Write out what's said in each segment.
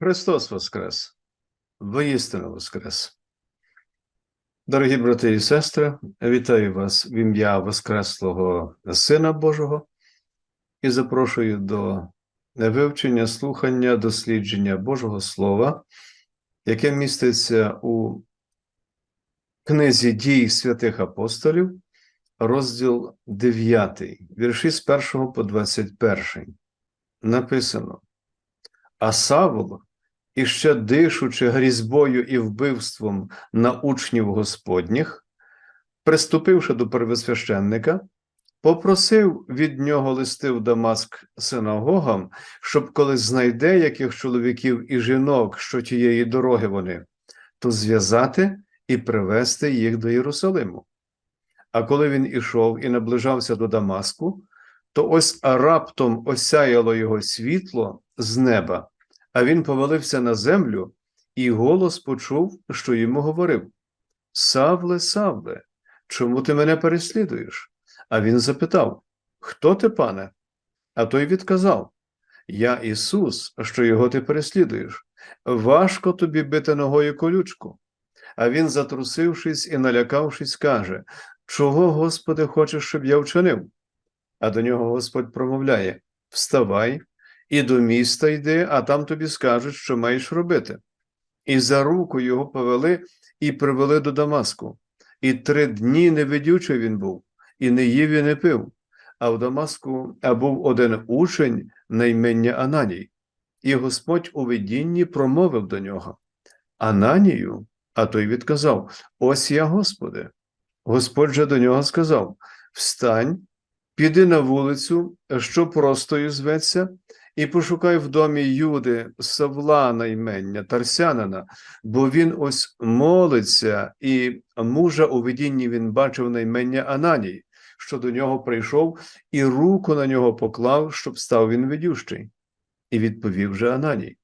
Христос Воскрес! Воістину Воскрес! Дорогі брати і сестри, вітаю вас в ім'я Воскреслого Сина Божого і запрошую до вивчення, слухання, дослідження Божого Слова, яке міститься у книзі дій святих апостолів, розділ 9, вірші з 1 по 21. Написано. А Савол, іще дишучи грізьбою і вбивством на учнів Господніх, приступивши до первосвященника, попросив від нього листи в Дамаск синагогам, щоб коли знайде яких чоловіків і жінок, що тієї дороги вони, то зв'язати і привести їх до Єрусалиму. А коли він ішов і наближався до Дамаску, то ось раптом осяяло його світло з неба, а він повалився на землю, і голос почув, що йому говорив: Савле, Савле, чому ти мене переслідуєш? А він запитав: Хто ти, пане? А той відказав: Я Ісус, що його ти переслідуєш. Важко тобі бити ногою колючку. А він, затрусившись і налякавшись, каже: Чого, Господи, хочеш, щоб я вчинив? А до нього Господь промовляє: Вставай і до міста йди, а там тобі скажуть, що маєш робити. І за руку його повели і привели до Дамаску. І три дні невидючий він був, і не їв і не пив. А в Дамаску був один учень на ім'я Ананій, і Господь у видінні промовив до нього: Ананію, а той відказав: Ось я, Господи. Господь же до нього сказав: Встань, піди на вулицю, що простою зветься, і пошукай в домі Юди Савла на імення Тарсянина, бо він ось молиться, і мужа у видінні він бачив на імення Ананій, що до нього прийшов, і руку на нього поклав, щоб став він видющий. І відповів же Ананій: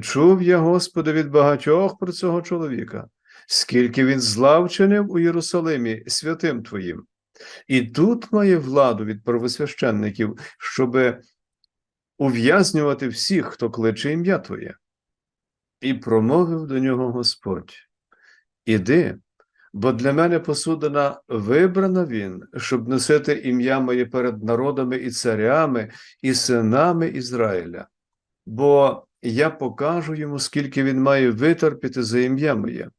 Чув я, Господи, від багатьох про цього чоловіка, скільки він зла вчинив у Єрусалимі святим Твоїм. І тут має владу від первосвященників, щоби ув'язнювати всіх, хто кличе ім'я Твоє. І промовив до нього Господь: Іди, бо для мене посудина вибрана він, щоб носити ім'я моє перед народами і царями, і синами Ізраїля, бо я покажу йому, скільки він має витерпіти за ім'я моє.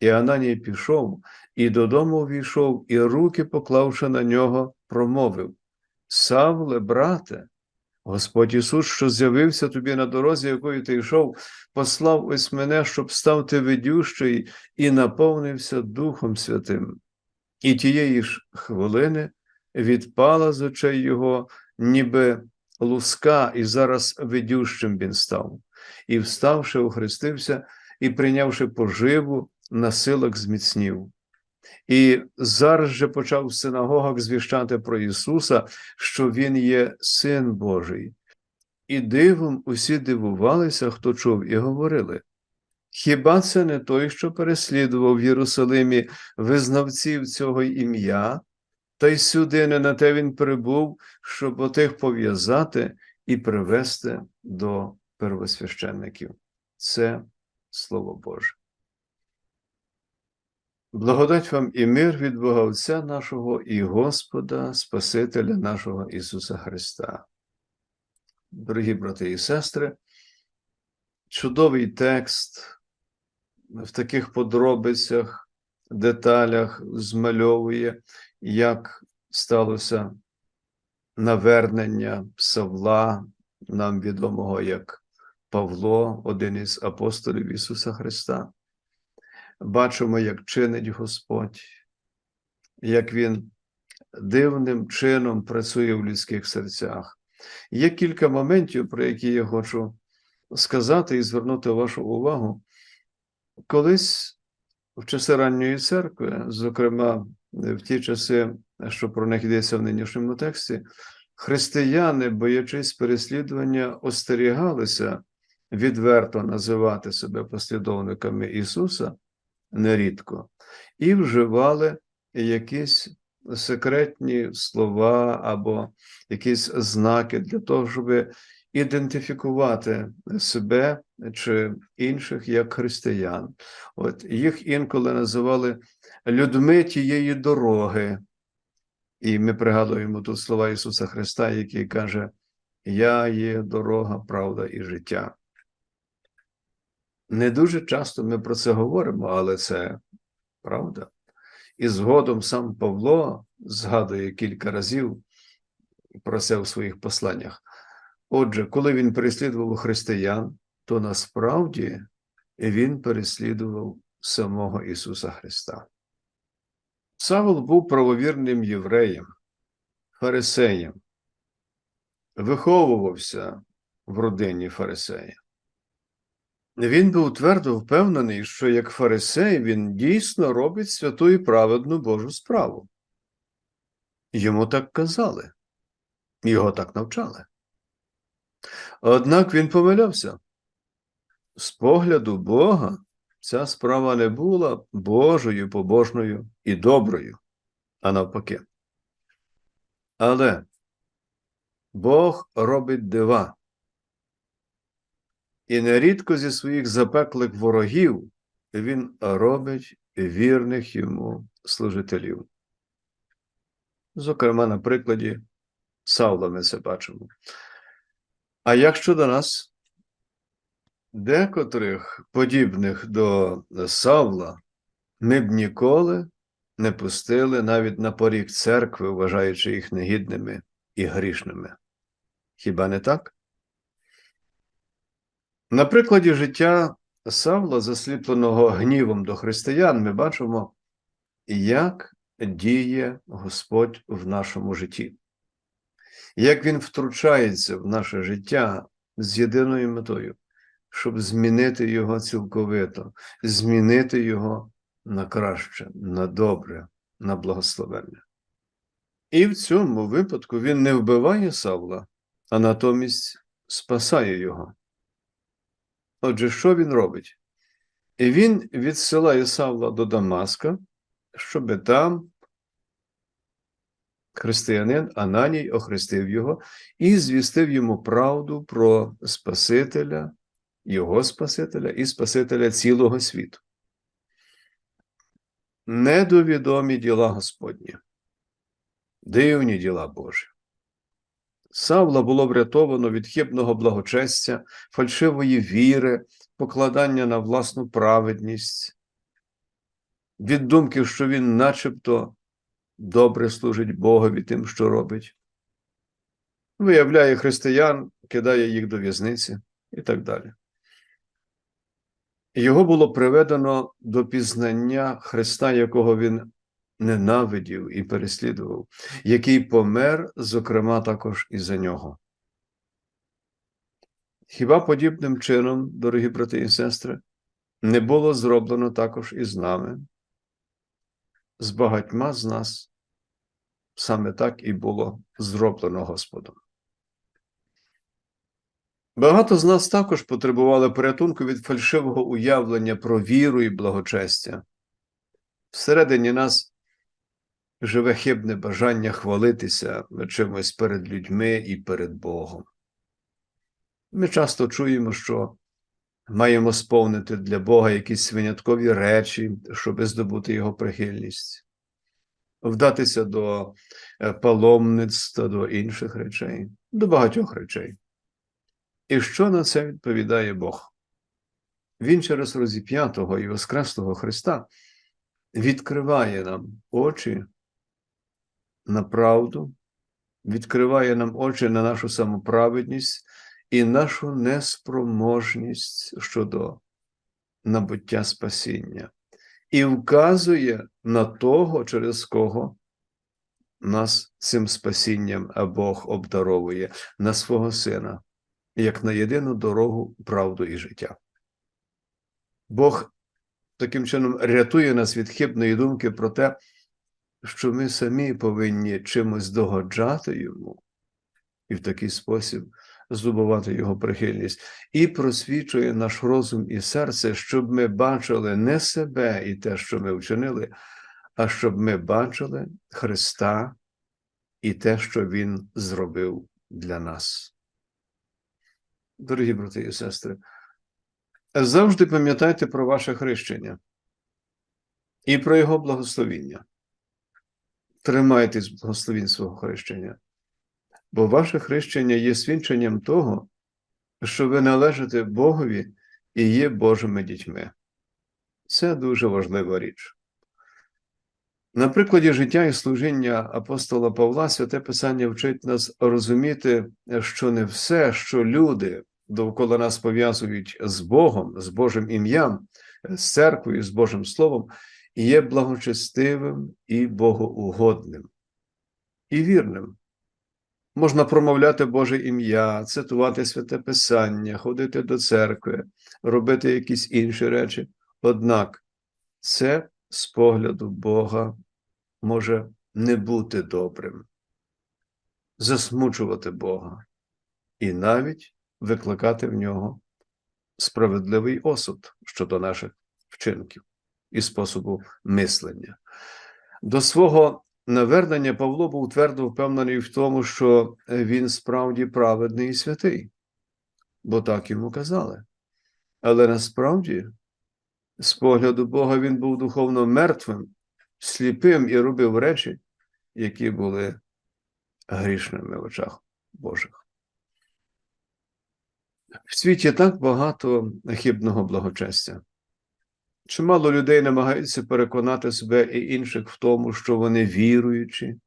І Ананій пішов, і додому увійшов, і руки, поклавши на нього, промовив: Савле, брате, Господь Ісус, що з'явився тобі на дорозі, якою ти йшов, послав ось мене, щоб став ти ведющий і наповнився Духом Святим. І тієї ж хвилини відпала з очей його, ніби луска, і зараз ведющим він став. І, вставши, охрестився, і прийнявши поживу, на силах зміцнів. І зараз же почав в синагогах звіщати про Ісуса, що Він є Син Божий. І дивом усі дивувалися, хто чув, і говорили: Хіба це не той, що переслідував в Єрусалимі визнавців цього ім'я, та й сюди не на те він прибув, щоб отих пов'язати і привести до первосвященників? Це Слово Боже. Благодать вам і мир від Бога Отця нашого і Господа, Спасителя нашого Ісуса Христа. Дорогі брати і сестри, чудовий текст в таких подробицях, деталях змальовує, як сталося навернення Савла, нам відомого як Павло, один із апостолів Ісуса Христа бачимо, як чинить Господь, як Він дивним чином працює в людських серцях. Є кілька моментів, про які я хочу сказати і звернути вашу увагу. Колись в часи ранньої церкви, зокрема в ті часи, що про них йдеться в нинішньому тексті, християни, боячись переслідування, остерігалися відверто називати себе послідовниками Ісуса нерідко, і вживали якісь секретні слова або якісь знаки для того, щоб ідентифікувати себе чи інших як християн. От їх інколи називали людьми тієї дороги. І ми пригадуємо тут слова Ісуса Христа, який каже: Я є дорога, правда і життя. Не дуже часто ми про це говоримо, але це правда. І згодом сам Павло згадує кілька разів про це в своїх посланнях. Отже, коли він переслідував християн, то насправді він переслідував самого Ісуса Христа. Савол був правовірним євреєм, фарисеєм, виховувався в родині фарисея. Він був твердо впевнений, що як фарисей він дійсно робить святу і праведну Божу справу. Йому так казали, його так навчали. Однак він помилявся. З погляду Бога ця справа не була Божою, побожною і доброю, а навпаки. Але Бог робить дива. І нерідко зі своїх запеклих ворогів він робить вірних йому служителів. Зокрема, на прикладі Савла ми це бачимо. А як щодо нас, декотрих подібних до Савла ми б ніколи не пустили навіть на поріг церкви, вважаючи їх негідними і грішними. Хіба не так? На прикладі життя Савла, засліпленого гнівом до християн, ми бачимо, як діє Господь в нашому житті, як Він втручається в наше життя з єдиною метою, щоб змінити його цілковито, змінити його на краще, на добре, на благословенне. І в цьому випадку він не вбиває Савла, а натомість спасає його. Отже, що він робить? Він відсилає Савла до Дамаска, щоб там християнин Ананій охрестив його і звістив йому правду про Спасителя, його Спасителя і Спасителя цілого світу. Недовідомі діла Господні, дивні діла Божі. Савла було врятовано від хибного благочестя, фальшивої віри, покладання на власну праведність, від думки, що він начебто добре служить Богові тим, що робить, виявляє християн, кидає їх до в'язниці і так далі. Його було приведено до пізнання Христа, якого він ненавидів і переслідував, який помер, зокрема, також і за нього. Хіба подібним чином, дорогі брати і сестри, не було зроблено також і з нами? З багатьма з нас саме так і було зроблено Господом. Багато з нас також потребували порятунку від фальшивого уявлення про віру і благочестя. Всередині нас живе хибне бажання хвалитися чимось перед людьми і перед Богом. Ми часто чуємо, що маємо сповнити для Бога якісь виняткові речі, щоб здобути Його прихильність, вдатися до е, паломництва, до інших речей, до багатьох речей. І що на це відповідає Бог? Він через розіп'ятого і Воскреслого Христа відкриває нам очі на правду, відкриває нам очі на нашу самоправедність і нашу неспроможність щодо набуття спасіння, і вказує на того, через кого нас цим спасінням Бог обдаровує, на свого Сина, як на єдину дорогу, правду і життя. Бог таким чином рятує нас від хибної думки про те, що ми самі повинні чимось догоджати йому і в такий спосіб здобувати його прихильність, і просвічує наш розум і серце, щоб ми бачили не себе і те, що ми вчинили, а щоб ми бачили Христа і те, що Він зробив для нас. Дорогі брати і сестри, завжди пам'ятайте про ваше хрещення і про його благословіння. Тримайтесь благословінь свого хрещення, бо ваше хрещення є свідченням того, що ви належите Богові і є Божими дітьми. Це дуже важлива річ. На прикладі життя і служіння апостола Павла святе Писання вчить нас розуміти, що не все, що люди довкола нас пов'язують з Богом, з Божим ім'ям, з церквою, з Божим Словом, є благочестивим і богоугодним, і вірним. Можна промовляти Боже ім'я, цитувати святе Писання, ходити до церкви, робити якісь інші речі. Однак це з погляду Бога може не бути добрим, засмучувати Бога і навіть викликати в нього справедливий осуд щодо наших вчинків і способу мислення. До свого навернення Павло був твердо впевнений в тому, що він справді праведний і святий, бо так йому казали. Але насправді, з погляду Бога, він був духовно мертвим, сліпим і робив речі, які були грішними в очах Божих. В світі так багато хибного благочестя. Чимало людей намагаються переконати себе і інших в тому, що вони віруючі,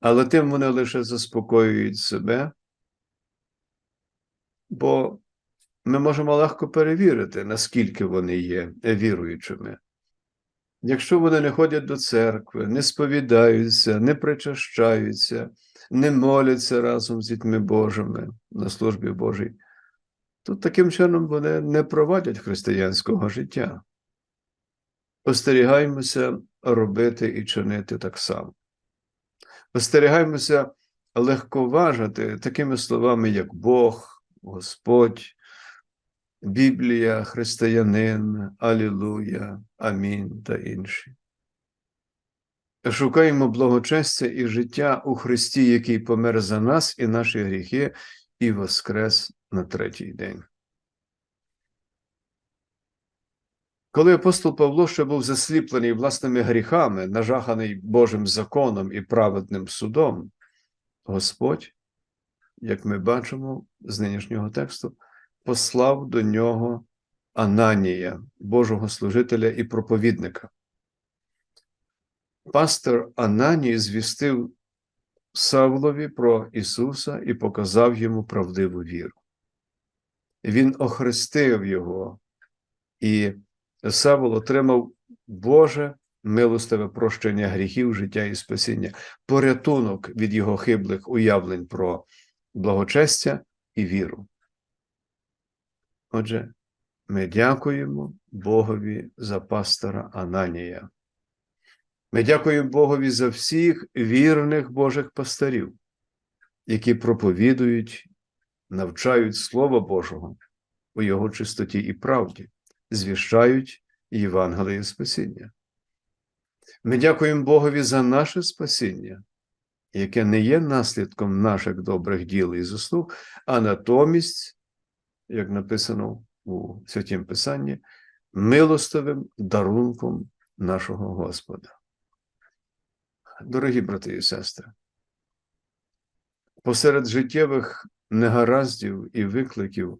але тим вони лише заспокоюють себе, бо ми можемо легко перевірити, наскільки вони є віруючими. Якщо вони не ходять до церкви, не сповідаються, не причащаються, не моляться разом з дітьми Божими на службі Божій, то таким чином вони не проводять християнського життя. Остерігаємося робити і чинити так само. Остерігаємося легковажити такими словами, як Бог, Господь, Біблія, Християнин, Алілуя, Амінь та інші. Шукаємо благочестя і життя у Христі, який помер за нас і наші гріхи, і воскрес на третій день. Коли апостол Павло ще був засліплений власними гріхами, нажаханий Божим законом і праведним судом, Господь, як ми бачимо з нинішнього тексту, послав до нього Ананія, Божого служителя і проповідника. Пастор Ананій звістив Савлові про Ісуса і показав йому правдиву віру. Він охрестив його, і Савол отримав Боже милостиве прощення гріхів, життя і спасіння, порятунок від його хиблих уявлень про благочестя і віру. Отже, ми дякуємо Богові за пастора Ананія. Ми дякуємо Богові за всіх вірних Божих пастирів, які проповідують, навчають Слова Божого у Його чистоті і правді, звіщають Євангеліє спасіння. Ми дякуємо Богові за наше спасіння, яке не є наслідком наших добрих діл і заслуг, а натомість, як написано у Святім Писанні, милостивим дарунком нашого Господа. Дорогі брати і сестри, посеред життєвих негараздів і викликів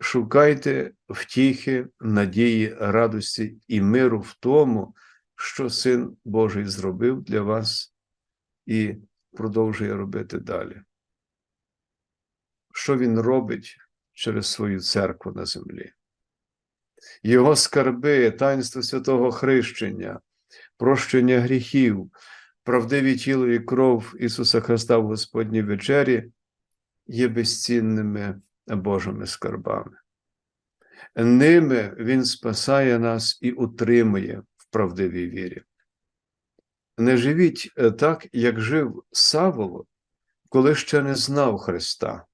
шукайте втіхи, надії, радості і миру в тому, що Син Божий зробив для вас і продовжує робити далі. Що Він робить через свою церкву на землі? Його скарби, таїнство святого хрещення, прощення гріхів правдиві тіло і кров Ісуса Христа в Господній вечері є безцінними Божими скарбами. Ними Він спасає нас і утримує в правдивій вірі. Не живіть е, так, як жив Саволо, коли ще не знав Христа,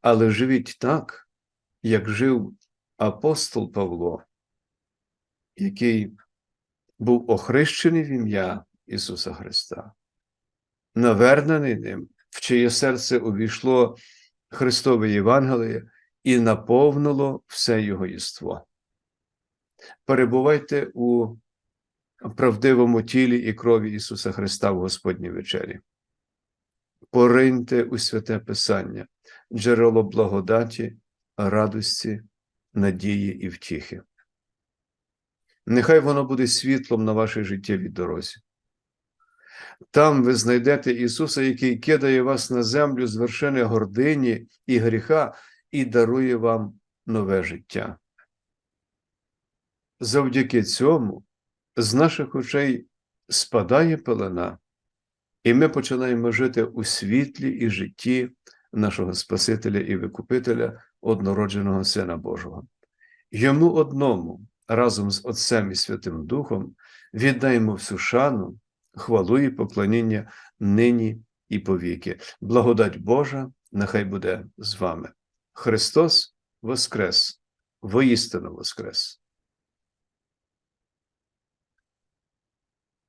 але живіть так, як жив апостол Павло, який був охрещений в ім'я Ісуса Христа, навернений ним, в чиє серце увійшло Христове Євангеліє і наповнило все його єство. Перебувайте у правдивому тілі і крові Ісуса Христа в Господній вечері. Пориньте у святе Писання, джерело благодаті, радості, надії і втіхи. Нехай воно буде світлом на вашій життєвій дорозі. Там ви знайдете Ісуса, який кидає вас на землю з вершини гордині і гріха і дарує вам нове життя. Завдяки цьому з наших очей спадає пелена, і ми починаємо жити у світлі і житті нашого Спасителя і Викупителя, однородженого Сина Божого. Йому одному разом з Отцем і Святим Духом віддаємо всю шану, хвалу і поклоніння нині і повіки. Благодать Божа нехай буде з вами. Христос Воскрес, воістину Воскрес!